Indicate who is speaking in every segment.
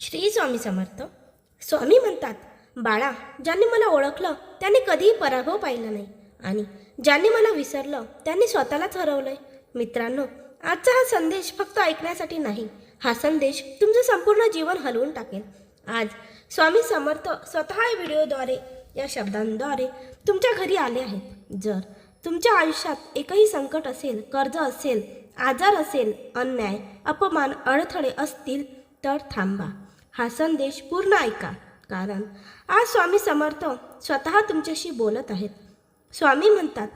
Speaker 1: श्री स्वामी समर्थ. स्वामी म्हणतात बाळा ज्यांनी मला ओळखलं त्यांनी कधीही पराभव पाहिला नाही. आणि ज्यांनी मला विसरलं त्यांनी स्वतःलाच हरवलंय. मित्रांनो आजचा हा संदेश फक्त ऐकण्यासाठी नाही. हा संदेश तुमचं संपूर्ण जीवन हलवून टाकेल. आज स्वामी समर्थ स्वतः या व्हिडिओद्वारे या शब्दांद्वारे तुमच्या घरी आले आहेत. जर तुमच्या आयुष्यात एकही संकट असेल कर्ज असेल आजार असेल अन्याय अपमान अडथळे असतील तर थांबा. हा संदेश पूर्ण ऐका. कारण आज स्वामी समर्थ स्वतः तुमच्याशी बोलत आहेत. स्वामी म्हणतात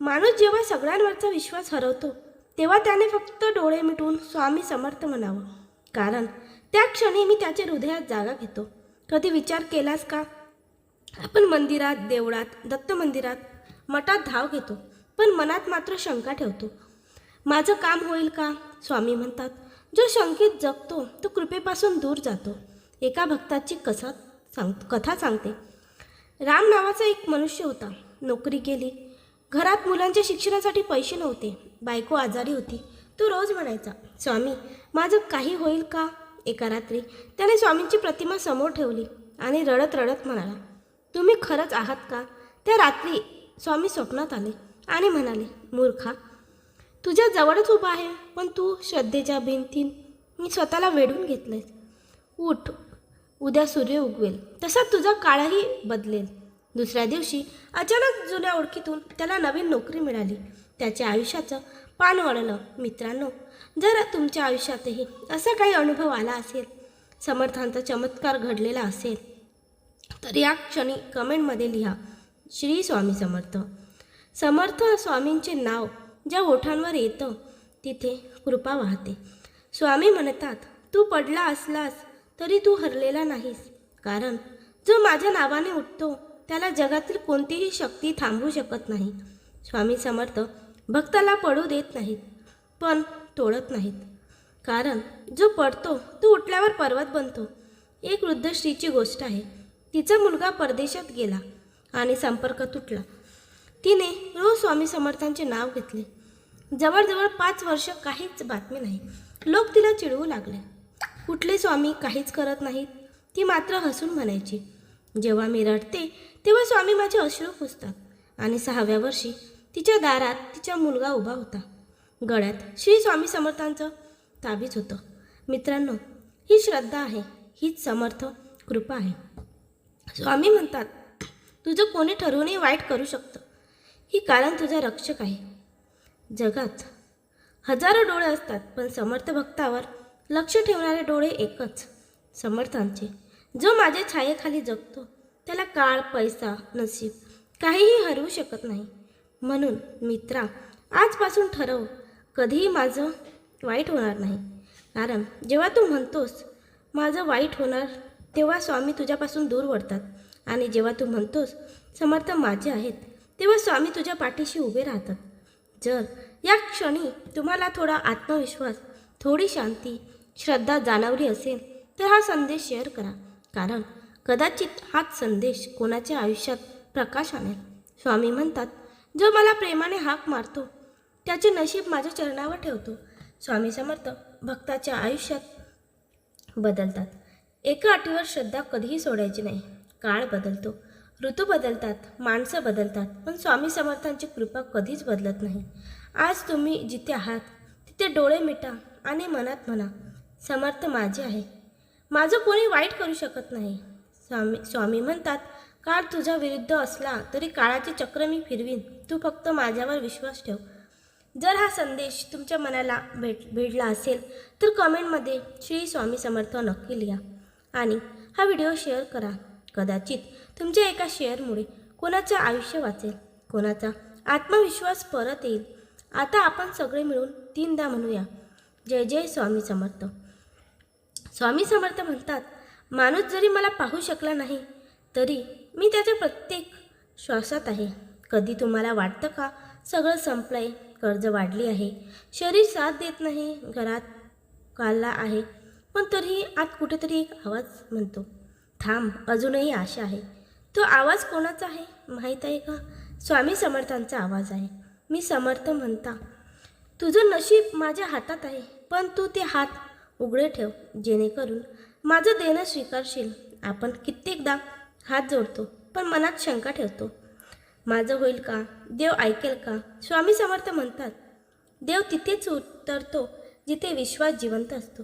Speaker 1: माणूस जेव्हा सगळ्यांवरचा विश्वास हरवतो तेव्हा त्याने फक्त डोळे मिटून स्वामी समर्थ म्हणावं. कारण त्या क्षणी मी त्याच्या हृदयात जागा घेतो. कधी विचार केलास का? आपण मंदिरात देवळात दत्त मंदिरात मठात धाव घेतो पण मनात मात्र शंका ठेवतो. माझं काम होईल का? स्वामी म्हणतात जो शंकेत जगतो तो कृपेपासून दूर जातो. एका भक्ताची कसा सांग कथा सांगते. राम नावाचा एक मनुष्य होता. नोकरी गेली घरात मुलांच्या शिक्षणासाठी पैसे नव्हते. बायको आजारी होती. तो रोज म्हणायचा स्वामी माझं काही होईल का? एका रात्री त्याने स्वामींची प्रतिमा समोर ठेवली आणि रडत रडत म्हणाला तुम्ही खरंच आहात का? त्या रात्री स्वामी स्वप्नात आले आणि म्हणाले मूर्खा तुझ्या जवळच उभा आहे पण तू श्रद्धेच्या भिंतीन मी स्वतःला वेढून घेतलंय. उठ उद्या सूर्य उगवेल तसा तुझा काळही बदलेल. दुसऱ्या दिवशी अचानक जुन्या ओळखीतून त्याला नवीन नोकरी मिळाली. त्याच्या आयुष्याचं पान वळलं. मित्रांनो जर तुमच्या आयुष्यातही असा काही अनुभव आला असेल समर्थांचा चमत्कार घडलेला असेल तर या क्षणी कमेंटमध्ये लिहा श्री स्वामी समर्थ. समर्थ स्वामींचे नाव ज्या ओठांवर येतं तिथे कृपा वाहते. स्वामी म्हणतात तू पडला असलास तरी तू हरलेला नाहीस. कारण जो माझ्या नावाने उठतो त्याला जगातील कोणतीही शक्ती थांबवू शकत नाही. स्वामी समर्थ भक्ताला पडू देत नाहीत पण तोडत नाहीत. कारण जो पडतो तो उठल्यावर पर्वत बनतो. एक वृद्ध स्त्रीची गोष्ट आहे तिचा मुलगा परदेशात गेला आणि संपर्क तुटला. तिने रोज स्वामी समर्थांचे नाव घेतले. जवळजवळ पाच वर्ष काहीच बातमी नाही. लोक तिला चिडवू लागले. कुठले स्वामी काहीच करत नाहीत. ती मात्र हसून म्हणायची जेव्हा मी रडते तेव्हा स्वामी माझे अश्रू पुसतात आणि सहाव्या वर्षी तिच्या दारात तिचा मुलगा उभा होता. गळ्यात श्री स्वामी समर्थांचं ताबीज होतं. मित्रांनो ही श्रद्धा आहे हीच समर्थ कृपा आहे. स्वामी म्हणतात तुझं कोणी ठरवूनही वाईट करू शकतं. ही कारण तुझा रक्षक आहे. जगात हजारो डोळे असतात पण समर्थ भक्तावर लक्ष ठेवणारे डोळे एकच समर्थांचे. जो माझ्या छायेखाली जगतो त्याला काळ पैसा नसीब काहीही हरवू शकत नाही. म्हणून मित्रा आजपासून ठरव कधीही माझं वाईट होणार नाही. कारण जेव्हा तू म्हणतोस माझं वाईट होणार तेव्हा स्वामी तुझ्यापासून दूर वळतात. आणि जेव्हा तू म्हणतोस समर्थ माझे आहेत तेव्हा स्वामी तुझ्या पाठीशी उभे राहतात. जर या क्षणी तुम्हाला थोडा आत्मविश्वास थोडी शांती श्रद्धा जाणवली असेल तर हा संदेश शेअर करा. कारण कदाचित हाच संदेश कोणाच्या आयुष्यात प्रकाश आणेल. स्वामी म्हणतात जो मला प्रेमाने हाक मारतो त्याचे नशीब माझ्या चरणावर ठेवतो. स्वामी समर्थ भक्ताच्या आयुष्यात बदलतात. एका अटीवर श्रद्धा कधीही सोडायची नाही. काळ बदलतो. ऋतू बदलतात माणसं बदलतात पण स्वामी समर्थांची कृपा कधीच बदलत नाही. आज तुम्ही जिथे आहात तिथे डोळे मिटा आणि मनात म्हणा समर्थ माझे आहे. माझं कोणी वाईट करू शकत नाही. स्वामी स्वामी म्हणतात काळ तुझ्या विरुद्ध असला तरी काळाचे चक्र मी फिरवीन तू फक्त माझ्यावर विश्वास ठेव. जर हा संदेश तुमच्या मनाला भेट भेटला असेल तर कमेंटमध्ये श्री स्वामी समर्थ नक्की लिहा आणि हा व्हिडिओ शेअर करा. कदाचित तुमच्या एका शेअरमुळे कोणाचं आयुष्य वाचेल कोणाचा आत्मविश्वास परत येईल. आता आपण सगळे मिळून तीनदा म्हणूया. जय जय स्वामी समर्थ. स्वामी समर्थ म्हणतात माणूस जरी मला पाहू शकला नाही तरी मी त्याच्या प्रत्येक श्वासात आहे. कधी तुम्हाला वाटतं का सगळं संपलंय कर्ज वाढली आहे शरीर साथ देत नाही घरात कालला आहे पण तरीही आत कुठेतरी एक आवाज म्हणतो. थांब अजूनही आशा आहे. तो आवाज कोणाचा आहे? माहीत आहे का? स्वामी समर्थांचा आवाज आहे. मी समर्थ म्हणता तुझं नशीब माझ्या हातात आहे पण तू ते हात उघडे ठेव जेणेकरून माझं देणं स्वीकारशील. आपण कित्येकदा हात जोडतो पण मनात शंका ठेवतो. माझं होईल का? देव ऐकेल का? स्वामी समर्थ म्हणतात देव तिथेच उतरतो जिथे विश्वास जिवंत असतो.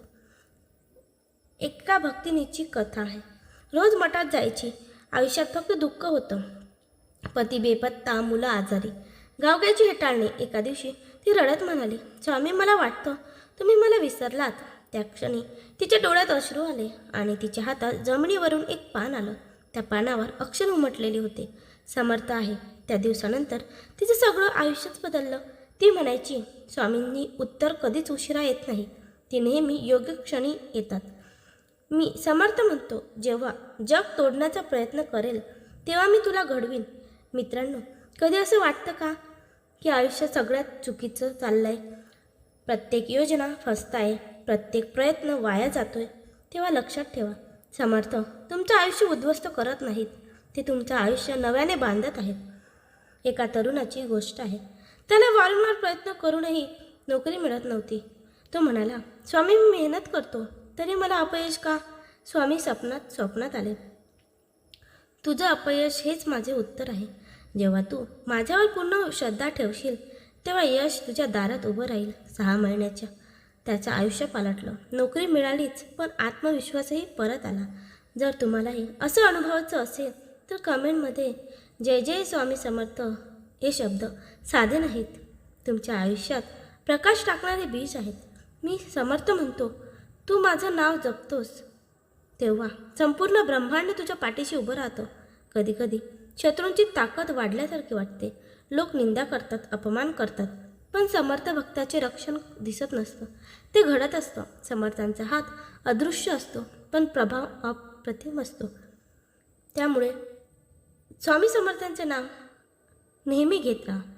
Speaker 1: एका भक्तिनीची कथा आहे. रोज मठात जायची. आयुष्यात फक्त दुःख होतं. पती बेपत्ता मुलं आजारी. गावग्याची हेटाळणे. एका दिवशी ती रडत म्हणाली स्वामी मला वाटतं तुम्ही मला विसरलात. त्या क्षणी तिच्या डोळ्यात अश्रू आले आणि तिच्या हातात जमिनीवरून एक पान आलं. त्या पानावर अक्षर उमटलेले होते. समर्थ आहे. त्या दिवसानंतर तिचं सगळं आयुष्यच बदललं. ती म्हणायची स्वामींनी उत्तर कधीच उशिरा येत नाही. ती नेहमी योग्य क्षणी येतात. मी समर्थ म्हणतो जेव्हा जग तोडण्याचा प्रयत्न करेल तेव्हा मी तुला घडवीन. मित्रांनो कधी असं वाटतं का की आयुष्य सगळ्यात चुकीचं चाललं आहे प्रत्येक योजना फसताय प्रत्येक प्रयत्न वाया जातो आहे तेव्हा लक्षात ठेवा. समर्थ तुमचं आयुष्य उद्ध्वस्त करत नाहीत. ते तुमचं आयुष्य नव्याने बांधत आहेत. एका तरुणाची गोष्ट आहे. त्याला वारंवार प्रयत्न करूनही नोकरी मिळत नव्हती. तो म्हणाला स्वामी मी मेहनत करतो. तरी मला अपयश का? स्वामी स्वप्नात स्वप्नात आले. तुझं अपयश हेच माझे उत्तर आहे. जेव्हा तू माझ्यावर पूर्ण श्रद्धा ठेवशील तेव्हा यश तुझ्या दारात उभं राहील. सहा महिन्याच्या त्याचं आयुष्य पालटलं. नोकरी मिळालीच पण आत्मविश्वासही परत आला. जर तुम्हालाही असं अनुभवायचं असेल तर कमेंटमध्ये जय जय स्वामी समर्थ हे शब्द साधे नाहीत. तुमच्या आयुष्यात प्रकाश टाकणारे बीज आहेत. मी समर्थ म्हणतो तू माझं नाव जपतोस. तेव्हा संपूर्ण ब्रह्मांड तुझ्या पाठीशी उभं राहतं. कधीकधी शत्रूंची ताकद वाढल्यासारखी वाटते. लोक निंदा करतात अपमान करतात पण समर्थ भक्ताचे रक्षण दिसत नसतं. ते घडत असतं. समर्थांचा हात अदृश्य असतो पण प्रभाव अप्रतिम असतो. त्यामुळे स्वामी समर्थांचे नाव नेहमी घेत राहा.